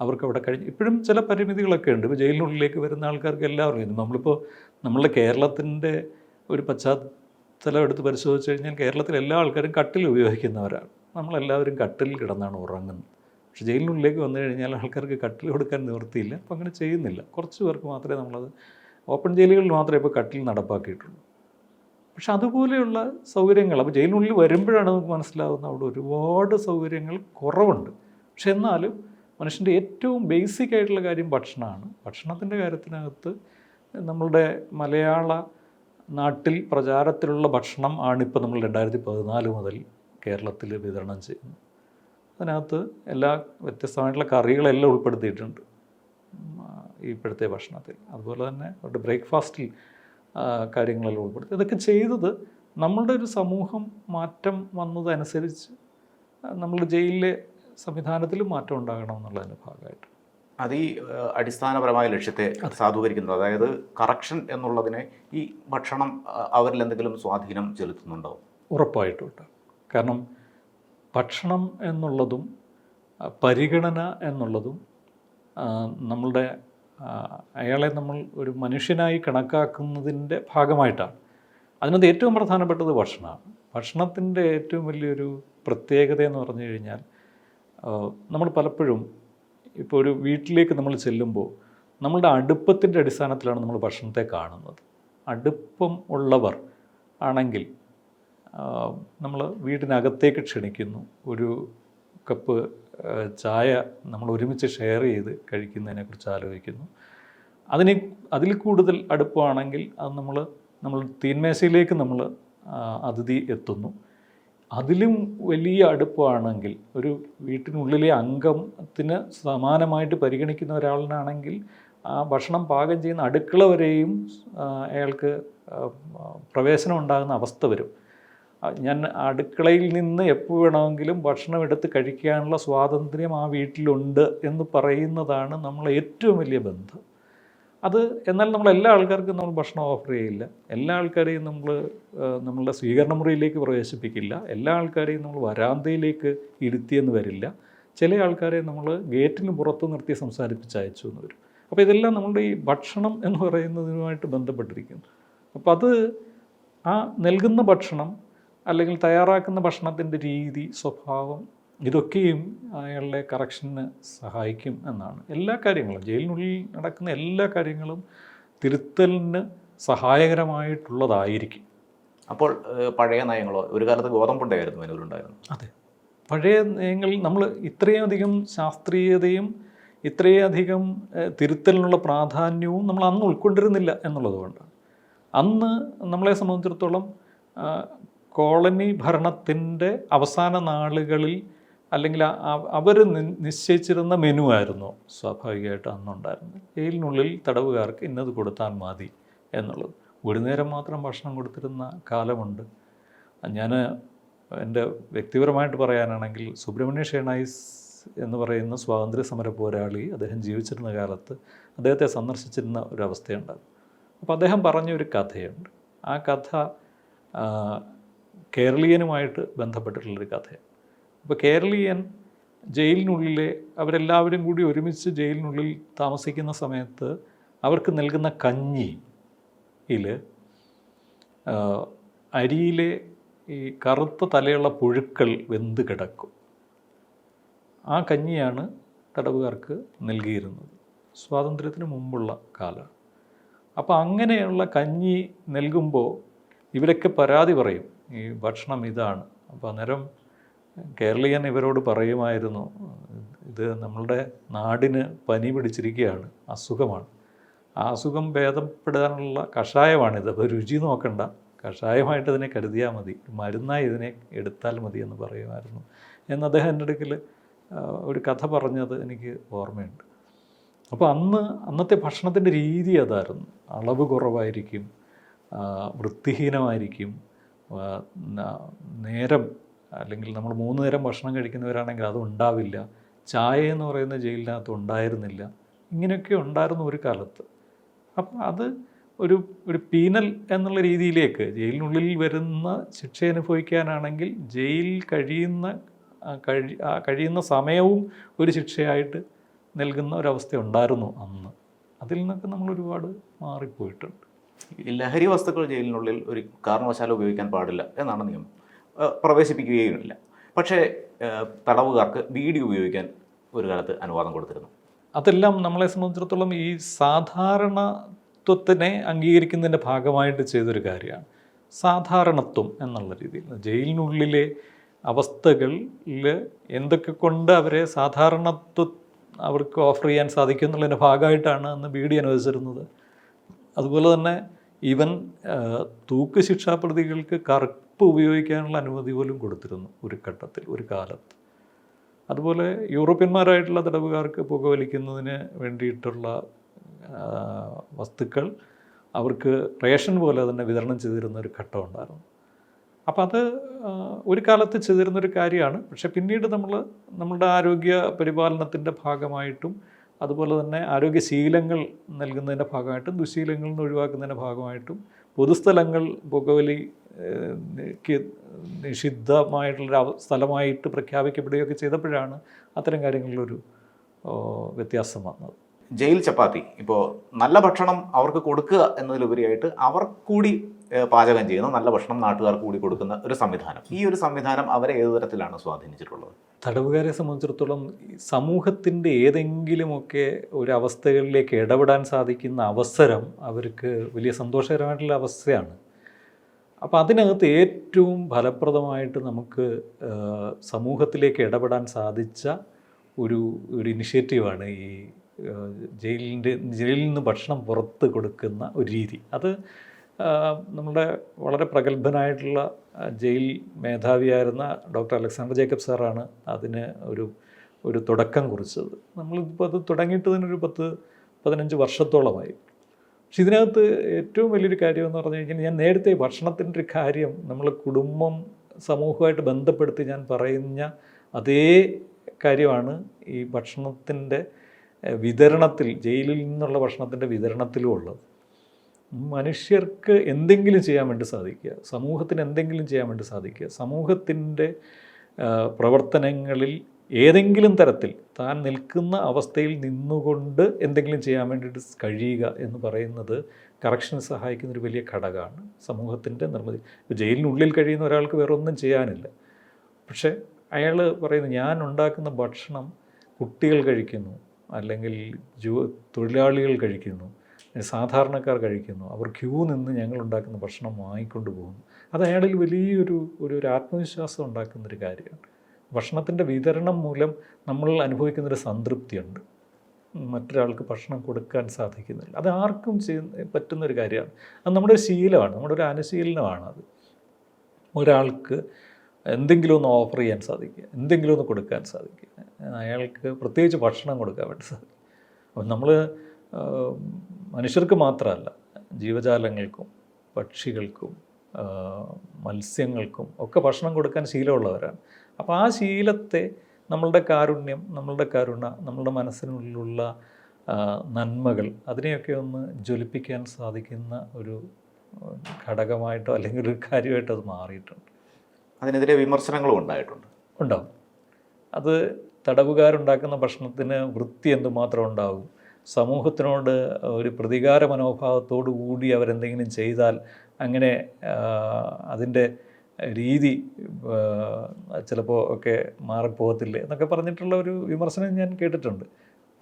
അവർക്ക് അവിടെ കഴിഞ്ഞ് ഇപ്പോഴും ചില പരിമിതികളൊക്കെ ഉണ്ട്. ഇപ്പോൾ ജയിലിനുള്ളിലേക്ക് വരുന്ന ആൾക്കാർക്ക് എല്ലാവർക്കും നമ്മളിപ്പോൾ നമ്മളുടെ കേരളത്തിന്റെ ഒരു പശ്ചാത്തലം എടുത്ത് പരിശോധിച്ച് കഴിഞ്ഞാൽ കേരളത്തിലെ എല്ലാ ആൾക്കാരും കട്ടിൽ ഉപയോഗിക്കുന്നവരാണ്. നമ്മളെല്ലാവരും കട്ടിൽ കിടന്നാണ് ഉറങ്ങുന്നത്. പക്ഷേ ജയിലിനുള്ളിലേക്ക് വന്നു കഴിഞ്ഞാൽ ആൾക്കാർക്ക് കട്ടിൽ കൊടുക്കാൻ നിവൃത്തിയില്ല. അപ്പോൾ അങ്ങനെ ചെയ്യുന്നില്ല. കുറച്ച് പേർക്ക് മാത്രമേ നമ്മളത് ഓപ്പൺ ജയിലുകളിൽ മാത്രമേ ഇപ്പോൾ കട്ടിൽ നടപ്പാക്കിയിട്ടുള്ളൂ. പക്ഷെ അതുപോലെയുള്ള സൗകര്യങ്ങൾ അപ്പോൾ ജയിലിനുള്ളിൽ വരുമ്പോഴാണ് നമുക്ക് മനസ്സിലാവുന്നത് അവിടെ ഒരുപാട് സൗകര്യങ്ങൾ കുറവുണ്ട്. പക്ഷെ എന്നാലും മനുഷ്യന്റെ ഏറ്റവും ബേസിക് ആയിട്ടുള്ള കാര്യം ഭക്ഷണമാണ്. ഭക്ഷണത്തിന്റെ കാര്യത്തിനകത്ത് നമ്മളുടെ മലയാള നാട്ടിൽ പ്രചാരത്തിലുള്ള ഭക്ഷണം ആണിപ്പോൾ നമ്മൾ രണ്ടായിരത്തി പതിനാല് മുതൽ കേരളത്തിൽ വിതരണം ചെയ്യുന്നത്. അതിനകത്ത് എല്ലാ വ്യത്യസ്തമായിട്ടുള്ള കറികളെല്ലാം ഉൾപ്പെടുത്തിയിട്ടുണ്ട്. ഇപ്പോഴത്തെ ഭക്ഷണത്തിൽ. അതുപോലെ തന്നെ അവരുടെ ബ്രേക്ക്ഫാസ്റ്റിൽ കാര്യങ്ങളെല്ലാം ഉൾപ്പെടുത്തി ഇതൊക്കെ ചെയ്തത് നമ്മളുടെ ഒരു സമൂഹം മാറ്റം വന്നതനുസരിച്ച് നമ്മൾ ജയിലിലെ സംവിധാനത്തിൽ മാറ്റം ഉണ്ടാകണം എന്നുള്ളതിന്റെ ഭാഗമായിട്ട്. അത് ഈ അടിസ്ഥാനപരമായ ലക്ഷ്യത്തെ സാധൂകരിക്കുന്നത്. അതായത് കറക്ഷൻ എന്നുള്ളതിനെ ഈ ഭക്ഷണം അവരിൽ എന്തെങ്കിലും സ്വാധീനം ചെലുത്തുന്നുണ്ടോ? ഉറപ്പായിട്ടുണ്ട് കാരണം ഭക്ഷണം എന്നുള്ളതും പരിഗണന എന്നുള്ളതും നമ്മളുടെ അയാളെ നമ്മൾ ഒരു മനുഷ്യനായി കണക്കാക്കുന്നതിന്റെ ഭാഗമായിട്ടാണ്. അതിനകത്ത് ഏറ്റവും പ്രധാനപ്പെട്ടത് ഭക്ഷണമാണ്. ഭക്ഷണത്തിന്റെ ഏറ്റവും വലിയൊരു പ്രത്യേകത എന്ന് പറഞ്ഞു കഴിഞ്ഞാൽ നമ്മൾ പലപ്പോഴും ഇപ്പോൾ ഒരു വീട്ടിലേക്ക് നമ്മൾ ചെല്ലുമ്പോൾ നമ്മളുടെ അടുപ്പത്തിന്റെ അടിസ്ഥാനത്തിലാണ് നമ്മൾ ഭക്ഷണത്തെ കാണുന്നത്. അടുപ്പം ഉള്ളവർ ആണെങ്കിൽ നമ്മൾ വീടിനകത്തേക്ക് ക്ഷണിക്കുന്നു. ഒരു കപ്പ് ചായ നമ്മൾ ഒരുമിച്ച് ഷെയർ ചെയ്ത് കഴിക്കുന്നതിനെക്കുറിച്ച് ആലോചിക്കുന്നു. അതിന് അതിൽ കൂടുതൽ അടുപ്പമാണെങ്കിൽ അത് നമ്മൾ നമ്മൾ തീന്മേശയിലേക്ക് നമ്മൾ അതിഥി എത്തുന്നു. അതിലും വലിയ അടുപ്പമാണെങ്കിൽ ഒരു വീട്ടിനുള്ളിലെ അംഗത്തിന് സമാനമായിട്ട് പരിഗണിക്കുന്ന ഒരാളിനാണെങ്കിൽ ആ ഭക്ഷണം പാകം ചെയ്യുന്ന അടുക്കള വരെയും അയാൾക്ക് പ്രവേശനം ഉണ്ടാകുന്ന അവസ്ഥ വരും. ഞാൻ അടുക്കളയിൽ നിന്ന് എപ്പോൾ വേണമെങ്കിലും ഭക്ഷണം എടുത്ത് കഴിക്കാനുള്ള സ്വാതന്ത്ര്യം ആ വീട്ടിലുണ്ട് എന്ന് പറയുന്നതാണ് നമ്മളെ ഏറ്റവും വലിയ ബന്ധം. അത് എന്നാൽ നമ്മൾ എല്ലാ ആൾക്കാർക്കും നമ്മൾ ഭക്ഷണം ഓഫർ ചെയ്യില്ല. എല്ലാ ആൾക്കാരെയും നമ്മൾ നമ്മളുടെ സ്വീകരണ മുറിയിലേക്ക് പ്രവേശിപ്പിക്കില്ല. എല്ലാ ആൾക്കാരെയും നമ്മൾ വരാന്തയിലേക്ക് ഇരുത്തിയെന്ന് വരില്ല. ചില ആൾക്കാരെ നമ്മൾ ഗേറ്റിന് പുറത്ത് നിർത്തി സംസാരിപ്പിച്ച് അയച്ചു എന്ന് വരും. അപ്പോൾ ഇതെല്ലാം നമ്മുടെ ഈ ഭക്ഷണം എന്ന് പറയുന്നതിനുമായിട്ട് ബന്ധപ്പെട്ടിരിക്കുന്നു. അപ്പോൾ അത് ആ നൽകുന്ന ഭക്ഷണം അല്ലെങ്കിൽ തയ്യാറാക്കുന്ന ഭക്ഷണത്തിന്റെ രീതി സ്വഭാവം ഇതൊക്കെയും അയാളുടെ കറക്ഷന് സഹായിക്കും എന്നാണ്. എല്ലാ കാര്യങ്ങളും ജയിലിനുള്ളിൽ നടക്കുന്ന എല്ലാ കാര്യങ്ങളും തിരുത്തലിന് സഹായകരമായിട്ടുള്ളതായിരിക്കും. അപ്പോൾ പഴയ നയങ്ങളോ ഒരു കാലത്ത് ഗോതമ്പുണ്ടായിരുന്നു അതിനുണ്ടായിരുന്നു അതെ. പഴയ നയങ്ങൾ നമ്മൾ ഇത്രയും അധികം ശാസ്ത്രീയതയും ഇത്രയധികം തിരുത്തലിനുള്ള പ്രാധാന്യവും നമ്മൾ അന്ന് ഉൾക്കൊണ്ടിരുന്നില്ല എന്നുള്ളതുകൊണ്ടാണ്. അന്ന് നമ്മളെ സംബന്ധിച്ചിടത്തോളം കോളനി ഭരണത്തിന്റെ അവസാന നാളുകളിൽ അല്ലെങ്കിൽ അവർ നിശ്ചയിച്ചിരുന്ന മെനു ആയിരുന്നു സ്വാഭാവികമായിട്ട് അന്നുണ്ടായിരുന്നത്. ജയിലിനുള്ളിൽ തടവുകാർക്ക് ഇന്നത് കൊടുത്താൽ മതി എന്നുള്ളത്. ഒരു നേരം മാത്രം ഭക്ഷണം കൊടുത്തിരുന്ന കാലമുണ്ട്. ഞാൻ എന്റെ വ്യക്തിപരമായിട്ട് പറയാനാണെങ്കിൽ സുബ്രഹ്മണ്യ ഷേണായിസ് എന്ന് പറയുന്ന സ്വാതന്ത്ര്യ സമര പോരാളി അദ്ദേഹം ജീവിച്ചിരുന്ന കാലത്ത് അദ്ദേഹത്തെ സന്ദർശിച്ചിരുന്ന ഒരവസ്ഥയുണ്ടായിരുന്നു അപ്പോൾ അദ്ദേഹം പറഞ്ഞ ഒരു കഥയുണ്ട്. ആ കഥ കേരളീയനുമായിട്ട് ബന്ധപ്പെട്ടിട്ടുള്ളൊരു കഥയാണ്. അപ്പോൾ കേരളീയൻ ജയിലിനുള്ളിലെ അവരെല്ലാവരും കൂടി ഒരുമിച്ച് ജയിലിനുള്ളിൽ താമസിക്കുന്ന സമയത്ത് അവർക്ക് നൽകുന്ന കഞ്ഞിയിൽ അരിയിലെ ഈ കറുത്ത തലയുള്ള പുഴുക്കൾ വെന്ത് കിടക്കും. ആ കഞ്ഞിയാണ് തടവുകാർക്ക് നൽകിയിരുന്നത്. സ്വാതന്ത്ര്യത്തിന് മുമ്പുള്ള കാലമാണ്. അപ്പോൾ അങ്ങനെയുള്ള കഞ്ഞി നൽകുമ്പോൾ ഇവരൊക്കെ പരാതി പറയും ഈ ഭക്ഷണം ഇതാണ്. അപ്പോൾ അന്നേരം കേരളീയൻ ഇവരോട് പറയുമായിരുന്നു ഇത് നമ്മളുടെ നാടിന് പനി പിടിച്ചിരിക്കുകയാണ് അസുഖമാണ്. ആ അസുഖം ഭേദപ്പെടാനുള്ള കഷായമാണിത്. അപ്പോൾ രുചി നോക്കണ്ട. കഷായമായിട്ട് ഇതിനെ കരുതിയാൽ മതി. മരുന്നായി ഇതിനെ എടുത്താൽ മതി എന്ന് പറയുമായിരുന്നു. എന്ന് അദ്ദേഹം എന്റെ അടുക്കൽ ഒരു കഥ പറഞ്ഞത് എനിക്ക് ഓർമ്മയുണ്ട്. അപ്പോൾ അന്ന് അന്നത്തെ ഭക്ഷണത്തിന്റെ രീതി അതായിരുന്നു. അളവ് കുറവായിരിക്കും വൃത്തിഹീനമായിരിക്കും നേരം അല്ലെങ്കിൽ നമ്മൾ മൂന്ന് നേരം ഭക്ഷണം കഴിക്കുന്നവരാണെങ്കിൽ അത് ഉണ്ടാവില്ല. ചായ എന്ന് പറയുന്ന ജയിലിനകത്ത് ഉണ്ടായിരുന്നില്ല. ഇങ്ങനെയൊക്കെ ഉണ്ടായിരുന്നു ഒരു കാലത്ത്. അപ്പം അത് ഒരു ഒരു പീനൽ എന്നുള്ള രീതിയിലേക്ക് ജയിലിനുള്ളിൽ വരുന്ന ശിക്ഷ അനുഭവിക്കാനാണെങ്കിൽ ജയിൽ കഴിയുന്ന കഴി കഴിയുന്ന സമയവും ഒരു ശിക്ഷയായിട്ട് നൽകുന്ന ഒരവസ്ഥ ഉണ്ടായിരുന്നു അന്ന്. അതിൽ നിന്നൊക്കെ നമ്മൾ ഒരുപാട് മാറിപ്പോയിട്ടുണ്ട്. ഈ ലഹരി വസ്തുക്കൾ ജയിലിനുള്ളിൽ ഒരു കാരണവശാലും ഉപയോഗിക്കാൻ പാടില്ല എന്നാണ് നിയമം. പ്രവേശിപ്പിക്കുകയുമില്ല. പക്ഷേ തടവുകാർക്ക് ബീഡി ഉപയോഗിക്കാൻ ഒരു കാലത്ത് അനുവാദം കൊടുത്തിരുന്നു. അതെല്ലാം നമ്മളെ സംബന്ധിച്ചിടത്തോളം ഈ സാധാരണത്വത്തിനെ അംഗീകരിക്കുന്നതിന്റെ ഭാഗമായിട്ട് ചെയ്തൊരു കാര്യമാണ്. സാധാരണത്വം എന്നുള്ള രീതിയിൽ. ജയിലിനുള്ളിലെ അവസ്ഥകളിൽ എന്തൊക്കെ കൊണ്ട് അവരെ സാധാരണത്വ അവർക്ക് ഓഫർ ചെയ്യാൻ സാധിക്കും എന്നുള്ളതിന്റെ ഭാഗമായിട്ടാണ് അന്ന് ബി ഡി അനുവദിച്ചിരുന്നത്. അതുപോലെ തന്നെ ഈവൻ തൂക്ക് തൂക്ക് ശിക്ഷാപ്രതികൾക്ക് കറുപ്പ് ഉപയോഗിക്കാനുള്ള അനുമതി പോലും കൊടുത്തിരുന്നു ഒരു ഘട്ടത്തിൽ ഒരു കാലത്ത്. അതുപോലെ യൂറോപ്യന്മാരായിട്ടുള്ള തടവുകാർക്ക് പുകവലിക്കുന്നതിന് വേണ്ടിയിട്ടുള്ള വസ്തുക്കൾ അവർക്ക് റേഷൻ പോലെ തന്നെ വിതരണം ചെയ്തിരുന്ന ഒരു ഘട്ടം ഉണ്ടായിരുന്നു. അപ്പം അത് ഒരു കാലത്ത് ചെയ്തിരുന്നൊരു കാര്യമാണ്. പക്ഷെ പിന്നീട് നമ്മൾ നമ്മളുടെ ആരോഗ്യ പരിപാലനത്തിന്റെ ഭാഗമായിട്ടും അതുപോലെ തന്നെ ആരോഗ്യശീലങ്ങൾ നൽകുന്നതിന്റെ ഭാഗമായിട്ടും ദുശീലങ്ങളിൽ നിന്ന് ഒഴിവാക്കുന്നതിന്റെ ഭാഗമായിട്ടും പൊതുസ്ഥലങ്ങൾ പുകവലി നിഷിദ്ധമായിട്ടുള്ള സ്ഥലമായിട്ട് പ്രഖ്യാപിക്കപ്പെടുകയൊക്കെ ചെയ്തപ്പോഴാണ് അത്തരം കാര്യങ്ങളിലൊരു വ്യത്യാസം വന്നത്. ജയിൽ ചപ്പാത്തി. ഇപ്പോൾ നല്ല ഭക്ഷണം അവർക്ക് കൊടുക്കുക എന്നതിലുപരിയായിട്ട് അവർ കൂടി പാചകം ചെയ്യുന്ന നല്ല ഭക്ഷണം നാട്ടുകാർക്ക് കൂടി കൊടുക്കുന്ന ഒരു സംവിധാനം. ഈ ഒരു സംവിധാനം അവരെ ഏത് തരത്തിലാണ് സ്വാധീനിച്ചിട്ടുള്ളത്? തടവുകാരെ സംബന്ധിച്ചിടത്തോളം സമൂഹത്തിന്റെ ഏതെങ്കിലുമൊക്കെ ഒരു അവസ്ഥകളിലേക്ക് ഇടപെടാൻ സാധിക്കുന്ന അവസരം അവർക്ക് വലിയ സന്തോഷകരമായിട്ടുള്ള അവസ്ഥയാണ്. അപ്പോൾ അതിനകത്ത് ഏറ്റവും ഫലപ്രദമായിട്ട് നമുക്ക് സമൂഹത്തിലേക്ക് ഇടപെടാൻ സാധിച്ച ഒരു ഒരു ഇനിഷ്യേറ്റീവാണ് ഈ ജയിലിന്റെ ജയിലിൽ നിന്ന് ഭക്ഷണം പുറത്ത് കൊടുക്കുന്ന ഒരു രീതി. അത് നമ്മുടെ വളരെ പ്രഗത്ഭനായിട്ടുള്ള ജയിൽ മേധാവിയായിരുന്ന ഡോക്ടർ അലക്സാണ്ടർ ജേക്കബ് സാറാണ് അതിന് ഒരു ഒരു തുടക്കം കുറിച്ചത്. നമ്മളിപ്പോൾ അത് തുടങ്ങിയിട്ട് തന്നെ ഒരു പത്ത് പതിനഞ്ച് വർഷത്തോളമായി. പക്ഷെ ഇതിനകത്ത് ഏറ്റവും വലിയൊരു കാര്യം എന്ന് പറഞ്ഞു കഴിഞ്ഞാൽ ഞാൻ നേരത്തെ ഭക്ഷണത്തിന്റെ ഒരു കാര്യം നമ്മൾ കുടുംബം സമൂഹമായിട്ട് ബന്ധപ്പെടുത്തി ഞാൻ പറയുന്ന അതേ കാര്യമാണ് ഈ ഭക്ഷണത്തിന്റെ വിതരണത്തിൽ ജയിലിൽ നിന്നുള്ള ഭക്ഷണത്തിന്റെ വിതരണത്തിലും ഉള്ളത്. മനുഷ്യർക്ക് എന്തെങ്കിലും ചെയ്യാൻ വേണ്ടി സാധിക്കുക സമൂഹത്തിന് എന്തെങ്കിലും ചെയ്യാൻ വേണ്ടി സാധിക്കുക സമൂഹത്തിന്റെ പ്രവർത്തനങ്ങളിൽ ഏതെങ്കിലും തരത്തിൽ താൻ നിൽക്കുന്ന അവസ്ഥയിൽ നിന്നുകൊണ്ട് എന്തെങ്കിലും ചെയ്യാൻ വേണ്ടിയിട്ട് കഴിയുക എന്ന് പറയുന്നത് കറക്ഷന് സഹായിക്കുന്ന ഒരു വലിയ ഘടകമാണ്. സമൂഹത്തിന്റെ നിർമ്മിതി. ഇപ്പോൾ ജയിലിനുള്ളിൽ കഴിയുന്ന ഒരാൾക്ക് വേറെ ഒന്നും ചെയ്യാനില്ല. പക്ഷേ അയാൾ പറയുന്നത് ഞാൻ ഉണ്ടാക്കുന്ന ഭക്ഷണം കുട്ടികൾ കഴിക്കുന്നു അല്ലെങ്കിൽ ജോ തൊഴിലാളികൾ കഴിക്കുന്നു സാധാരണക്കാർ കഴിക്കുന്നു അവർ ക്യൂ നിന്ന് ഞങ്ങൾ ഉണ്ടാക്കുന്ന ഭക്ഷണം വാങ്ങിക്കൊണ്ട് പോകുന്നു. അത് അയാളിൽ വലിയൊരു ഒരു ഒരു ആത്മവിശ്വാസം ഉണ്ടാക്കുന്നൊരു കാര്യമാണ്. ഭക്ഷണത്തിന്റെ വിതരണം മൂലം നമ്മൾ അനുഭവിക്കുന്നൊരു സംതൃപ്തിയുണ്ട്. മറ്റൊരാൾക്ക് ഭക്ഷണം കൊടുക്കാൻ സാധിക്കുന്നില്ല. അത് ആർക്കും ചെയ്യുന്ന പറ്റുന്നൊരു കാര്യമാണ്. അത് നമ്മുടെ ശീലമാണ് നമ്മുടെ ഒരു അനുശീലനമാണ് അത് ഒരാൾക്ക് എന്തെങ്കിലും ഒന്ന് ഓഫർ ചെയ്യാൻ സാധിക്കുക എന്തെങ്കിലും ഒന്ന് കൊടുക്കാൻ സാധിക്കുക. അയാൾക്ക് പ്രത്യേകിച്ച് ഭക്ഷണം കൊടുക്കാൻ വേണ്ടി സാധിക്കും. അപ്പം നമ്മൾ മനുഷ്യർക്ക് മാത്രമല്ല ജീവജാലങ്ങൾക്കും പക്ഷികൾക്കും മത്സ്യങ്ങൾക്കും ഒക്കെ ഭക്ഷണം കൊടുക്കാൻ ശീലമുള്ളവരാണ്. അപ്പോൾ ആ ശീലത്തെ നമ്മളുടെ കാരുണ്യം നമ്മളുടെ കരുണ നമ്മളുടെ മനസ്സിനുള്ളിലുള്ള നന്മകൾ അതിനെയൊക്കെ ഒന്ന് ജ്വലിപ്പിക്കാൻ സാധിക്കുന്ന ഒരു ഘടകമായിട്ടോ അല്ലെങ്കിൽ ഒരു കാര്യമായിട്ടോ അത് മാറിയിട്ടുണ്ട്. അതിനെതിരെ വിമർശനങ്ങളും ഉണ്ടായിട്ടുണ്ട്. ഉണ്ടാവും. അത് തടവുകാരുണ്ടാക്കുന്ന ഭക്ഷണത്തിന് വൃത്തി എന്തുമാത്രം ഉണ്ടാവും? സമൂഹത്തിനോട് ഒരു പ്രതികാര മനോഭാവത്തോടു കൂടി അവരെന്തെങ്കിലും ചെയ്താൽ അങ്ങനെ അതിന്റെ രീതി ചിലപ്പോൾ ഒക്കെ മാറിപ്പോകത്തില്ലേ എന്നൊക്കെ പറഞ്ഞിട്ടുള്ള ഒരു വിമർശനം ഞാൻ കേട്ടിട്ടുണ്ട്.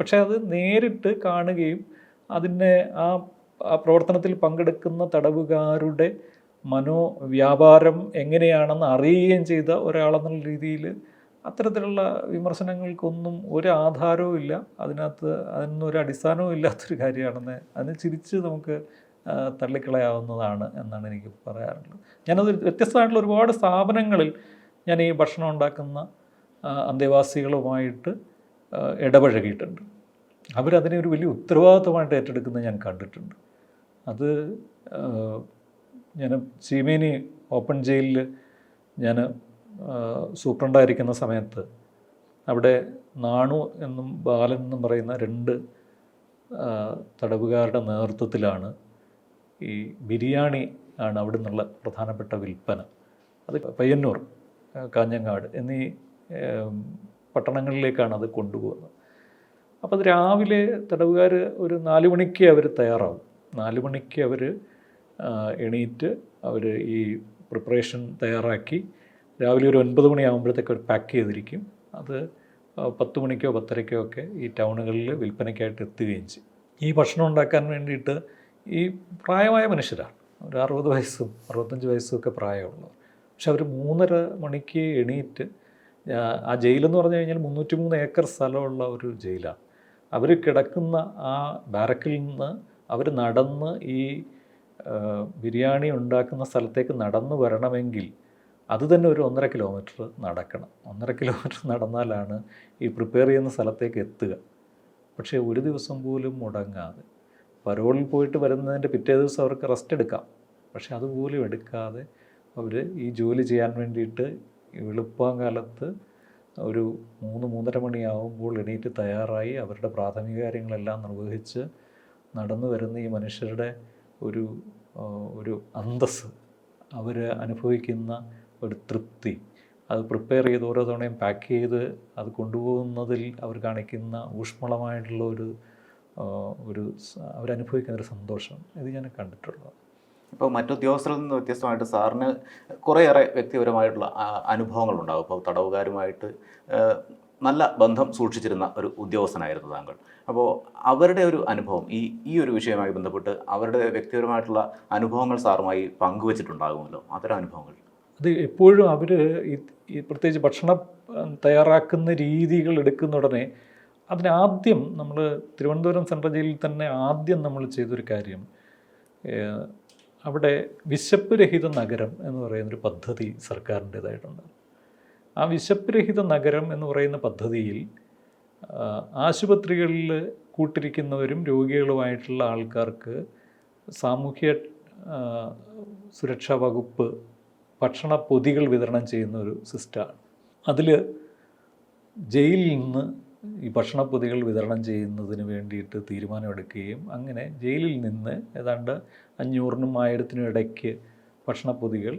പക്ഷേ അത് നേരിട്ട് കാണുകയും അതിനെ ആ പ്രവർത്തനത്തിൽ പങ്കെടുക്കുന്ന തടവുകാരുടെ മനോവ്യാപാരം എങ്ങനെയാണെന്ന് അറിയുകയും ചെയ്ത ഒരാളെന്നുള്ള രീതിയിൽ അത്തരത്തിലുള്ള വിമർശനങ്ങൾക്കൊന്നും ഒരു ആധാരവും ഇല്ല. അതിനകത്ത് അതിനൊന്നും ഒരു അടിസ്ഥാനവും ഇല്ലാത്തൊരു കാര്യമാണെന്ന് അതിനെ ചിരിച്ച് നമുക്ക് തള്ളിക്കളയാവുന്നതാണ് എന്നാണ് എനിക്ക് പറയാറുള്ളത് ഞാനത് വ്യത്യസ്തമായിട്ടുള്ള ഒരുപാട് സ്ഥാപനങ്ങളിൽ ഞാൻ ഈ ഭക്ഷണം ഉണ്ടാക്കുന്ന അന്തേവാസികളുമായിട്ട് ഇടപഴകിയിട്ടുണ്ട്. അവരതിനെ ഒരു വലിയ ഉത്തരവാദിത്വമായിട്ട് ഏറ്റെടുക്കുന്നത് ഞാൻ കണ്ടിട്ടുണ്ട്. അത് ഞാൻ ചീമേനി ഓപ്പൺ ജയിലിൽ ഞാൻ സൂപ്രണ്ടായിരിക്കുന്ന സമയത്ത് അവിടെ നാണു എന്നും ബാലൻ എന്നും പറയുന്ന രണ്ട് തടവുകാരുടെ നേതൃത്വത്തിലാണ് ഈ ബിരിയാണി ആണ് അവിടെ നിന്നുള്ള പ്രധാനപ്പെട്ട വിൽപ്പന. അത് പയ്യന്നൂർ കാഞ്ഞങ്ങാട് എന്നീ പട്ടണങ്ങളിലേക്കാണ് അത് കൊണ്ടുപോകുന്നത്. അപ്പോൾ അത് രാവിലെ തടവുകാർ ഒരു നാല് മണിക്ക് അവർ തയ്യാറാവും. നാല് മണിക്ക് അവർ എണീറ്റ് അവർ ഈ പ്രിപ്പറേഷൻ തയ്യാറാക്കി രാവിലെ ഒരു ഒൻപത് മണിയാകുമ്പോഴത്തേക്ക് അവർ പാക്ക് ചെയ്തിരിക്കും. അത് പത്ത് മണിക്കോ പത്തരയ്ക്കോ ഒക്കെ ഈ ടൗണുകളിൽ വിൽപ്പനയ്ക്കായിട്ട് എത്തുകയും ചെയ്യും. ഈ ഭക്ഷണം ഉണ്ടാക്കാൻ വേണ്ടിയിട്ട് ഈ പ്രായമായ മനുഷ്യരാണ്. ഒരു അറുപത് വയസ്സും അറുപത്തഞ്ച് വയസ്സും ഒക്കെ പ്രായമുള്ളവർ. പക്ഷെ അവർ മൂന്നര മണിക്ക് എണീറ്റ് ആ, ജയിലെന്ന് പറഞ്ഞു കഴിഞ്ഞാൽ മുന്നൂറ്റി മൂന്ന് ഏക്കർ സ്ഥലമുള്ള ഒരു ജയിലാണ്. അവർ കിടക്കുന്ന ആ ബാരക്കിൽ നിന്ന് അവർ നടന്ന് ഈ ബിരിയാണി ഉണ്ടാക്കുന്ന സ്ഥലത്തേക്ക് നടന്നു വരണമെങ്കിൽ അത് തന്നെ ഒരു ഒന്നര കിലോമീറ്റർ നടക്കണം. ഒന്നര കിലോമീറ്റർ നടന്നാലാണ് ഈ പ്രിപ്പയർ ചെയ്യുന്ന സ്ഥലത്തേക്ക് എത്തുക. പക്ഷേ ഒരു ദിവസം പോലും മുടങ്ങാതെ. പരോളിൽ പോയിട്ട് വരുന്നതിന്റെ പിറ്റേ ദിവസം അവർക്ക് റെസ്റ്റ് എടുക്കാം. പക്ഷേ അതുപോലും എടുക്കാതെ അവർ ഈ ജോലി ചെയ്യാൻ വേണ്ടിയിട്ട് വെളുപ്പാങ്കാലത്ത് ഒരു മൂന്ന് മൂന്നര മണിയാവുമ്പോൾ എണീറ്റ് തയ്യാറായി അവരുടെ പ്രാഥമിക കാര്യങ്ങളെല്ലാം നിർവഹിച്ച് നടന്നു വരുന്ന ഈ മനുഷ്യരുടെ ഒരു ഒരു അന്തസ് അവർ അനുഭവിക്കുന്ന ഒരു തൃപ്തി. അത് പ്രിപ്പയർ ചെയ്ത് ഓരോ തവണയും പാക്ക് ചെയ്ത് അത് കൊണ്ടുപോകുന്നതിൽ അവർ കാണിക്കുന്ന ഊഷ്മളമായിട്ടുള്ള ഒരു ഒരു അവരനുഭവിക്കുന്ന ഒരു സന്തോഷം. ഇത് ഞാൻ കണ്ടിട്ടുള്ളത് ഇപ്പോൾ മറ്റുദ്യോഗസ്ഥരിൽ നിന്ന് വ്യത്യസ്തമായിട്ട് സാറിന് കുറേയേറെ വ്യക്തിപരമായിട്ടുള്ള അനുഭവങ്ങളുണ്ടാകും ഇപ്പോൾ തടവുകാരുമായിട്ട് നല്ല ബന്ധം സൂക്ഷിച്ചിരുന്ന ഒരു ഉദ്യോഗസ്ഥനായിരുന്നു താങ്കൾ. അപ്പോൾ അവരുടെ ഒരു അനുഭവം ഈ ഈ ഒരു വിഷയവുമായി ബന്ധപ്പെട്ട് അവരുടെ വ്യക്തിപരമായിട്ടുള്ള അനുഭവങ്ങൾ സാറുമായി പങ്കുവച്ചിട്ടുണ്ടാകുമല്ലോ? അത്തരം അനുഭവങ്ങൾ. അത് എപ്പോഴും അവർ ഈ പ്രത്യേകിച്ച് ഭക്ഷണം തയ്യാറാക്കുന്ന രീതികൾ എടുക്കുന്ന ഉടനെ അതിനാദ്യം നമ്മൾ തിരുവനന്തപുരം സെൻട്രൽ ജയിലിൽ തന്നെ ആദ്യം നമ്മൾ ചെയ്തൊരു കാര്യം അവിടെ വിശപ്പ് രഹിത നഗരം എന്ന് പറയുന്നൊരു പദ്ധതി സർക്കാരിന്റേതായിട്ടുണ്ട്. ആ വിശപ്പുരഹിത നഗരം എന്ന് പറയുന്ന പദ്ധതിയിൽ ആശുപത്രികളിൽ കൂട്ടിരിക്കുന്നവരും രോഗികളുമായിട്ടുള്ള ആൾക്കാർക്ക് സാമൂഹ്യ സുരക്ഷാ വകുപ്പ് ഭക്ഷണ പൊതികൾ വിതരണം ചെയ്യുന്ന ഒരു സിസ്റ്റമാണ്. അതിൽ ജയിലിൽ നിന്ന് ഈ ഭക്ഷണപ്പൊതികൾ വിതരണം ചെയ്യുന്നതിന് വേണ്ടിയിട്ട് തീരുമാനമെടുക്കുകയും അങ്ങനെ ജയിലിൽ നിന്ന് ഏതാണ്ട് അഞ്ഞൂറിനും ആയിരത്തിനും ഇടയ്ക്ക് ഭക്ഷണപ്പൊതികൾ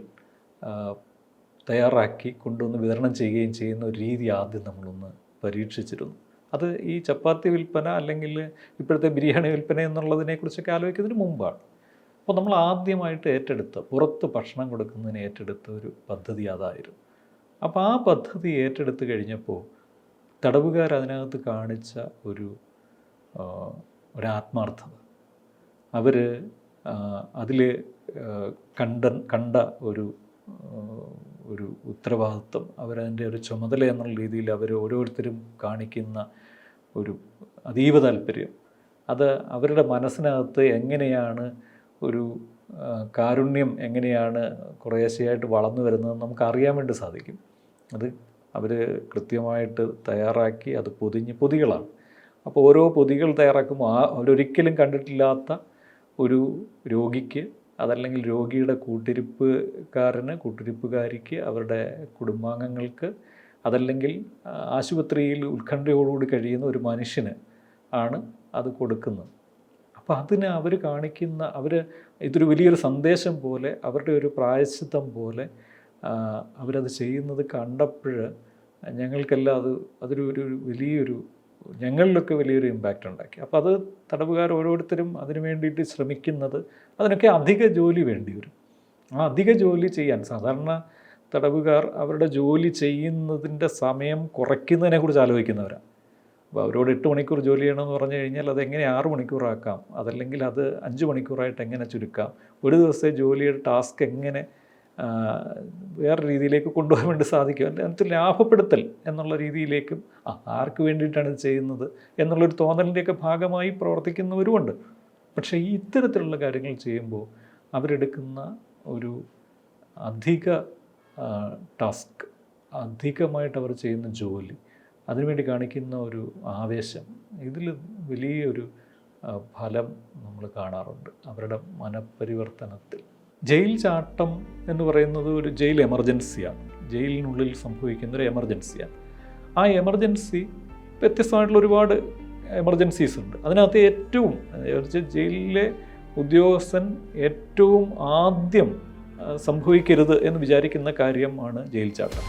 തയ്യാറാക്കി കൊണ്ടുവന്ന് വിതരണം ചെയ്യുകയും ചെയ്യുന്ന ഒരു രീതി ആദ്യം നമ്മളൊന്ന് പരീക്ഷിച്ചിരുന്നു. അത് ഈ ചപ്പാത്തി വിൽപ്പന അല്ലെങ്കിൽ ഇപ്പോഴത്തെ ബിരിയാണി വിൽപ്പന എന്നുള്ളതിനെക്കുറിച്ചൊക്കെ ആലോചിക്കുന്നതിന് മുമ്പാണ്. അപ്പോൾ നമ്മൾ ആദ്യമായിട്ട് ഏറ്റെടുത്ത പുറത്ത് ഭക്ഷണം കൊടുക്കുന്നതിന് ഏറ്റെടുത്ത ഒരു പദ്ധതി അതായിരുന്നു. അപ്പോൾ ആ പദ്ധതി ഏറ്റെടുത്ത് കഴിഞ്ഞപ്പോൾ തടവുകാർ അതിനകത്ത് കാണിച്ച ഒരു ഒരു ആത്മാർത്ഥത. അവർ അതിൽ കണ്ട കണ്ട ഒരു ഒരു ഉത്തരവാദിത്വം അവരതിന്റെ ഒരു ചുമതല എന്നുള്ള രീതിയിൽ അവർ ഓരോരുത്തരും കാണിക്കുന്ന ഒരു അതീവ താല്പര്യം. അത് അവരുടെ മനസ്സിനകത്ത് എങ്ങനെയാണ് ഒരു കാരുണ്യം എങ്ങനെയാണ് കുറേശ്ശെയായിട്ട് വളർന്നു വരുന്നതെന്ന് നമുക്ക് അറിയാൻ വേണ്ടി സാധിക്കും. അത് അവർ കൃത്യമായിട്ട് തയ്യാറാക്കി അത് പൊതിഞ്ഞ് പൊതികളാണ്. അപ്പോൾ ഓരോ പൊതികൾ തയ്യാറാക്കുമ്പോൾ ആ അവരൊരിക്കലും കണ്ടിട്ടില്ലാത്ത ഒരു രോഗിക്ക് അതല്ലെങ്കിൽ രോഗിയുടെ കൂട്ടിരിപ്പുകാരന് കൂട്ടിരിപ്പുകാരിക്ക് അവരുടെ കുടുംബാംഗങ്ങൾക്ക് അതല്ലെങ്കിൽ ആശുപത്രിയിൽ ഉത്കണ്ഠയോടുകൂടി കഴിയുന്ന ഒരു മനുഷ്യന് ആണ് അത് കൊടുക്കുന്നത്. അപ്പോൾ അതിന് അവർ കാണിക്കുന്ന അവർ ഇതൊരു വലിയൊരു സന്ദേശം പോലെ അവരുടെ ഒരു പ്രായശ്ചിത്തം പോലെ അവരത് ചെയ്യുന്നത് കണ്ടപ്പോൾ ഞങ്ങൾക്കെല്ലാം അത് അതൊരു ഒരു വലിയൊരു ഞങ്ങളിലൊക്കെ വലിയൊരു ഇമ്പാക്റ്റ് ഉണ്ടാക്കി. അപ്പോൾ അത് തടവുകാർ ഓരോരുത്തരും അതിനു വേണ്ടിയിട്ട് ശ്രമിക്കുന്നത് അതിനൊക്കെ അധിക ജോലി വേണ്ടി വരും. ആ അധിക ജോലി ചെയ്യാൻ സാധാരണ തടവുകാർ അവരുടെ ജോലി ചെയ്യുന്നതിന്റെ സമയം കുറയ്ക്കുന്നതിനെക്കുറിച്ച് ആലോചിക്കുന്നവരാണ് അപ്പോൾ അവരോട് എട്ട് മണിക്കൂർ ജോലി ചെയ്യണമെന്ന് പറഞ്ഞു കഴിഞ്ഞാൽ അതെങ്ങനെ ആറ് മണിക്കൂറാക്കാം അതല്ലെങ്കിൽ അത് അഞ്ച് മണിക്കൂറായിട്ട് എങ്ങനെ ചുരുക്കാം? ഒരു ദിവസത്തെ ജോലിയുടെ ടാസ്ക് എങ്ങനെ വേറെ രീതിയിലേക്ക് കൊണ്ടുപോകാൻ വേണ്ടി സാധിക്കും. അതിനകത്ത് ലാഭപ്പെടുത്തൽ എന്നുള്ള രീതിയിലേക്കും ആ ആർക്ക് വേണ്ടിയിട്ടാണ് ഇത് ചെയ്യുന്നത് എന്നുള്ളൊരു തോന്നലിന്റെയൊക്കെ ഭാഗമായി പ്രവർത്തിക്കുന്നവരുമുണ്ട്. പക്ഷേ ഈ ഇത്തരത്തിലുള്ള കാര്യങ്ങൾ ചെയ്യുമ്പോൾ അവരെടുക്കുന്ന ഒരു അധിക ടാസ്ക് അധികമായിട്ട് അവർ ചെയ്യുന്ന ജോലി അതിനുവേണ്ടി കാണിക്കുന്ന ഒരു ആവേശം ഇതിൽ വലിയൊരു ഫലം നമ്മൾ കാണാറുണ്ട്. അവരുടെ മനപരിവർത്തനത്തിൽ. ജയിൽ ചാട്ടം എന്ന് പറയുന്നത് ഒരു ജയിൽ എമർജൻസിയാണ്. ജയിലിനുള്ളിൽ സംഭവിക്കുന്ന ഒരു എമർജൻസിയാണ്. ആ എമർജൻസി വ്യത്യസ്തമായിട്ടുള്ള ഒരുപാട് എമർജൻസീസ് ഉണ്ട്. അതിനകത്ത് ഏറ്റവും ജയിലിലെ ഉദ്യോഗസ്ഥൻ ഏറ്റവും ആദ്യം സംഭവിക്കരുത് എന്ന് വിചാരിക്കുന്ന കാര്യമാണ് ജയിൽ ചാട്ടം.